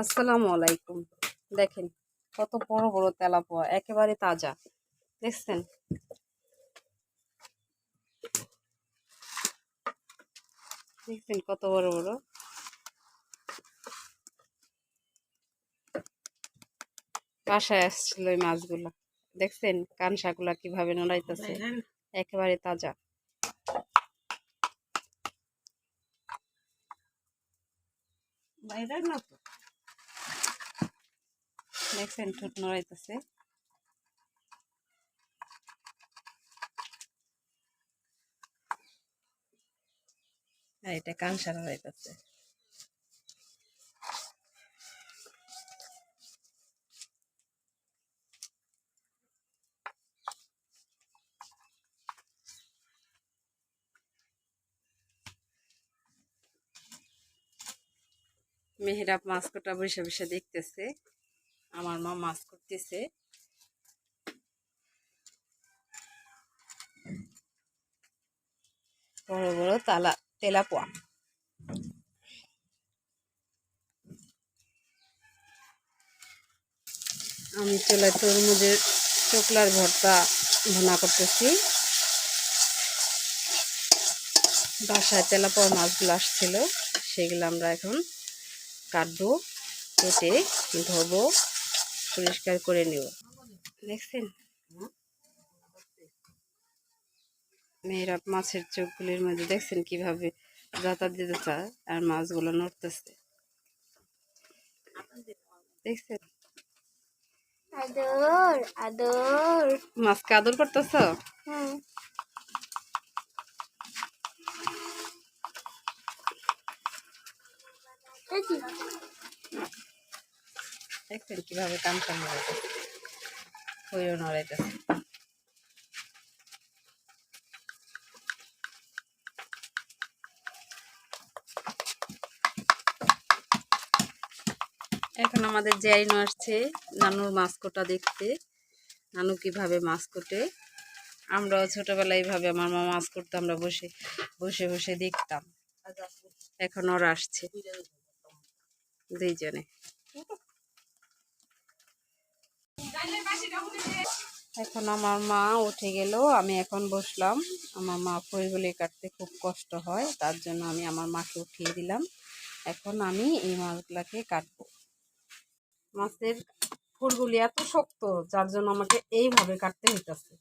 আসসালামু আলাইকুম। দেখেন কত বড় বড় তেলাপোয়া একেবারে তাজা। দেখছেন? দেখছেন কত বড় বড়? বাসায় আসছিল এই মাছগুলা। দেখছেন কানসাগুলা কীভাবে নড়াইতেছে? একেবারে তাজা। বাইরে না তো দেখছেন ঠোঁট নড়াইতেছে। আর এটা কানসা নড়াইতেছে মেহেরাব মাছ কটা বসে বসে দেখতেছে। আমার মা মাছ করতেছে। বড় বড় তালা, তেলাপোয়া। আমি চুলায় তরমুজের চোকলার ভর্তা ভুনা করতেছি। বাসায় তেলাপোয়া মাছগুলো আসছিল, সেগুলো আমরা এখন কাটবো, কেটে ধোবো। পরিষ্কার করে নেব। দেখছেন? মেয়েরা মাছের চোখগুলির মধ্যে দেখছেন কীভাবে যাতা দিতে চায় আর মাছগুলো নড়তেছে। দেখছেন? আদর আদর। মাছকে আদর করতেছ? হুম। দেখি দেখছেন কীভাবে কাম কাম নড়াইতেছে নড়াইতেছে। এখন আমাদের জ্যারিনো আসছে, নানুর মাছ কোটা দেখতে, নানু কীভাবে মাছ কোটে আমরাও ছোটবেলায় এইভাবে আমার মা মাছ করতো আমরা বসে বসে বসে দেখতাম। এখন ওরা আসছে। দুইজনে। এখন আমার মা উঠে গেল, আমি এখন বসলাম। আমার মা ফুলগুলি কাটতে খুব কষ্ট হয়, তার জন্য আমি আমার মাকে উঠিয়ে দিলাম। এখন আমি এই মাছগুলাকে কাটবো। মাছের ফুলগুলি এত শক্ত, যার জন্য আমাকে এইভাবে কাটতে হইতেছে।